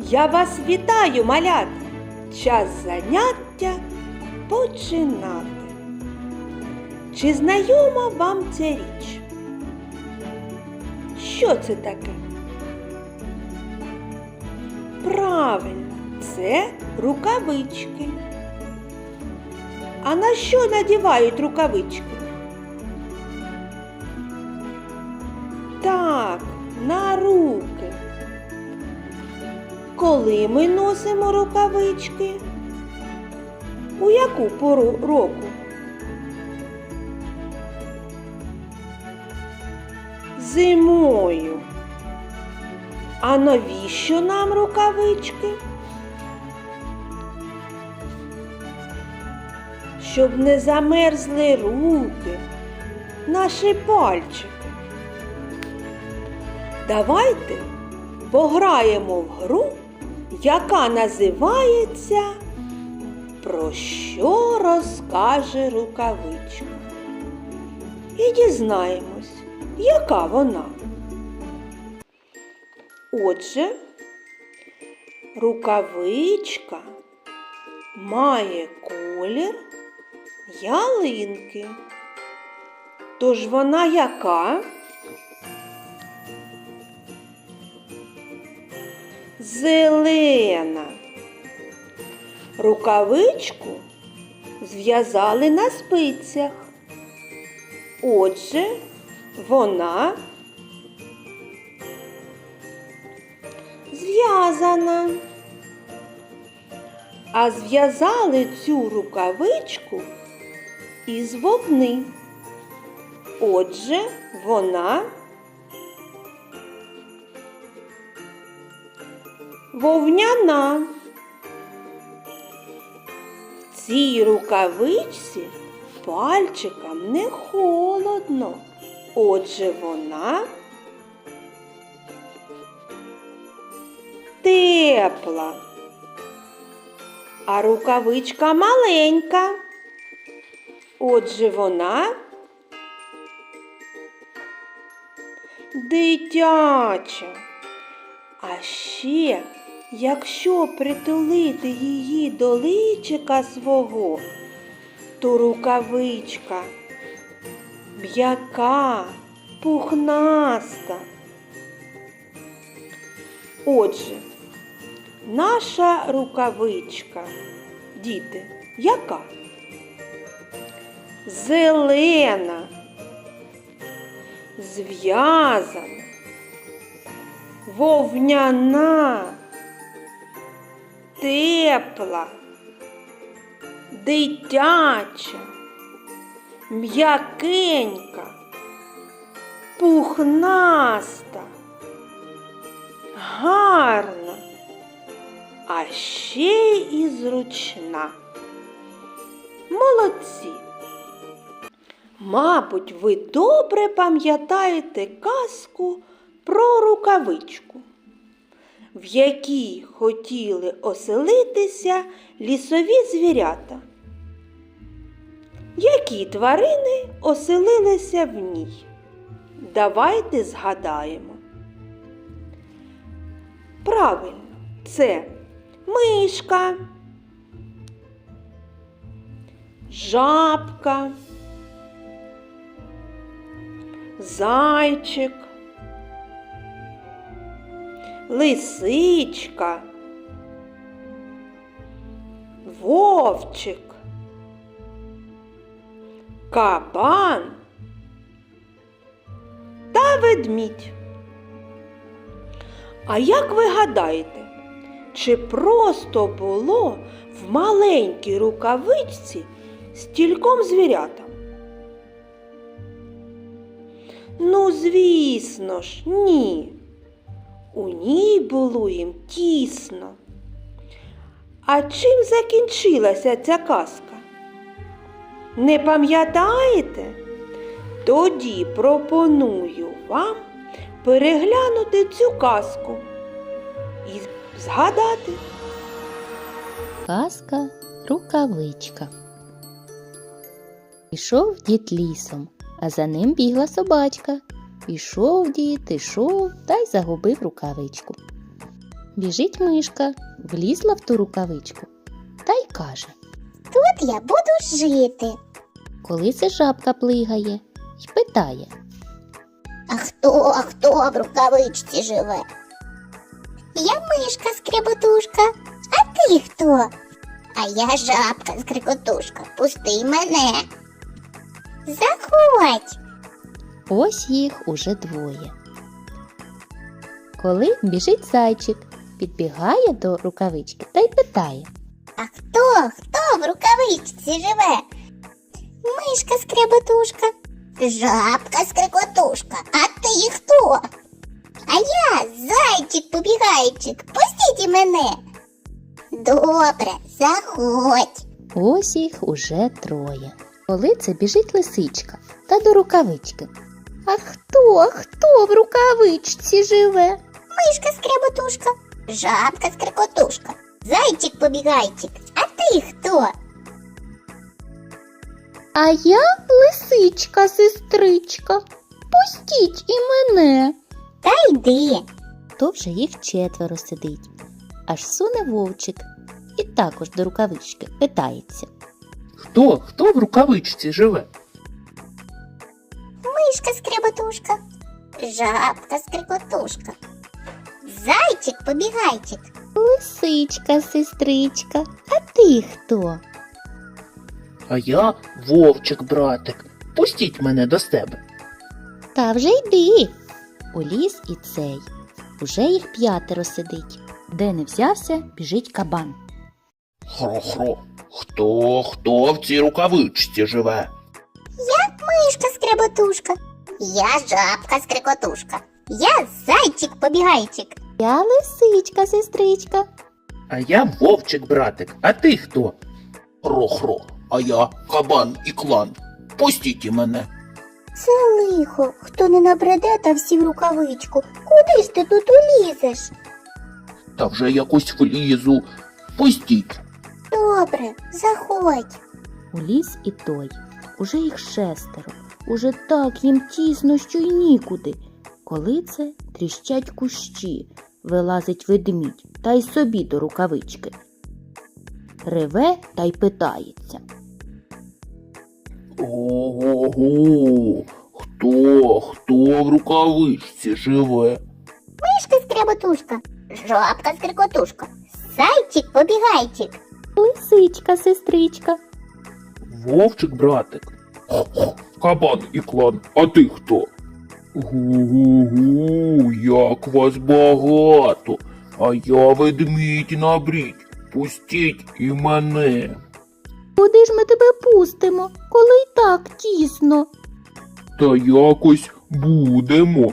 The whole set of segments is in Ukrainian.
Я вас вітаю, малят! Час заняття починати. Чи знайома вам ця річ? Що це таке? Правильно, це рукавички. А на що надівають рукавички? Коли ми носимо рукавички? У яку пору року? Зимою. А навіщо нам рукавички? Щоб не замерзли руки, наші пальчики. Давайте пограємо в гру, яка називається Про що розкаже рукавичка. І дізнаємось, яка вона. Отже, рукавичка має колір ялинки. Тож вона яка? Зелена. Рукавичку зв'язали на спицях. Отже, вона зв'язана. А зв'язали цю рукавичку із вовни. Отже, вона вовняна. В цій рукавичці пальчикам не холодно. Отже, вона тепла. А рукавичка маленька. Отже, вона дитяча. А ще, якщо притулити її до личика свого, то рукавичка м'яка, пухнаста. Отже, наша рукавичка, діти, яка? Зелена, зв'язана, вовняна, тепла, дитяча, м'якенька, пухнаста, гарна, а ще і зручна. Молодці! Мабуть, ви добре пам'ятаєте казку про рукавичку, в якій хотіли оселитися лісові звірята. Які тварини оселилися в ній? Давайте згадаємо. Правильно, це мишка, жабка, зайчик, лисичка, вовчик, кабан та ведмідь. А як ви гадаєте, чи просто було в маленькій рукавичці стільком звірятам? Ну, звісно ж, ні. У ній було їм тісно. А чим закінчилася ця казка? Не пам'ятаєте? Тоді пропоную вам переглянути цю казку і згадати. Казка рукавичка. Ішов дід лісом, а за ним бігла собачка. Ішов дід, ішов та й загубив рукавичку. Біжить мишка, влізла в ту рукавичку та й каже, Тут я буду жити. коли це жабка плигає й питає, А хто, а хто в рукавичці живе? Я мишка скребутушка, а ти хто? А я жабка скрикотушка. Пусти мене. Заходь. Ось їх уже двоє. Коли біжить зайчик, підбігає до рукавички та й питає, А хто, хто в рукавичці живе? Мишка скребутушка, жабка скрикотушка, а ти хто? А я зайчик побігайчик, пустіть мене. Добре, заходь. ось їх уже троє. Коли це біжить лисичка та до рукавички. А хто, хто в рукавичці живе? Мишка скребутушка, жабка скрикотушка, зайчик побігайчик, а ти хто? А я лисичка, сестричка. Пустіть і мене. Та йди. То вже їх четверо сидить. Аж суне вовчик і також до рукавички питається. Хто? Хто в рукавичці живе? Мишка скребутушка, жабка скрикотушка, зайчик побігайчик, Лисичка, сестричка, а ти хто? А я вовчик, братик. Пустіть мене до себе. Та вже йди. У ліс і цей. Уже їх п'ятеро сидить. Де не взявся, біжить кабан. Хро-хро. Хто, хто в цій рукавичці живе? Мишка скребутушка, я жабка скрикотушка, я зайчик побігайчик, Я лисичка, сестричка. А я вовчик, братик. А ти хто? Хро-хро. А я кабан і клан. Пустіть і мене. Це лихо, хто не набреде та всі в рукавичку. Куди ж ти тут улізеш? Та вже якось влізу. Пустіть. Добре, заходь. У ліс і той. Уже їх шестеро. Уже так їм тісно, що й нікуди. Коли це тріщать кущі, вилазить ведмідь та й собі до рукавички. Реве та й питається. Ого-го. Хто, хто в рукавичці живе? Мишка скребутушка, жабка скрикотушка, зайчик побігайчик, Лисичка, сестричка. Вовчик, братик. Кабан і клан, а ти хто? Гу-гу-гу, як вас багато, а я ведмідь набрідь. Пустіть і мене. Куди ж ми тебе пустимо, коли й так тісно? Та якось будемо.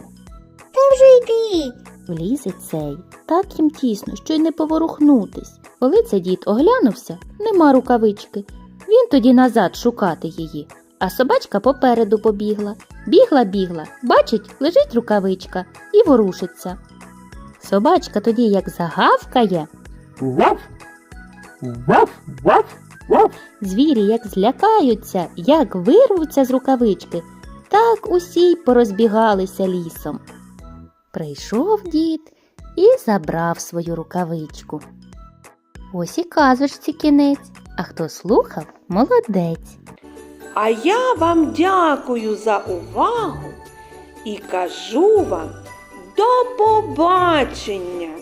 та вже йди. Влізе цей, так їм тісно, що й не поворухнутись. Коли це дід оглянувся, нема рукавички. Він тоді назад шукати її, а собачка попереду побігла. Бігла, бігла, бачить, лежить рукавичка і ворушиться. Собачка тоді як загавкає, Ваф, ваф, ваф, ваф. звірі як злякаються, як вирвуться з рукавички, так усі й порозбігалися лісом. Прийшов дід і забрав свою рукавичку. Ось і казочці кінець, а хто слухав, молодець. А я вам дякую за увагу і кажу вам до побачення!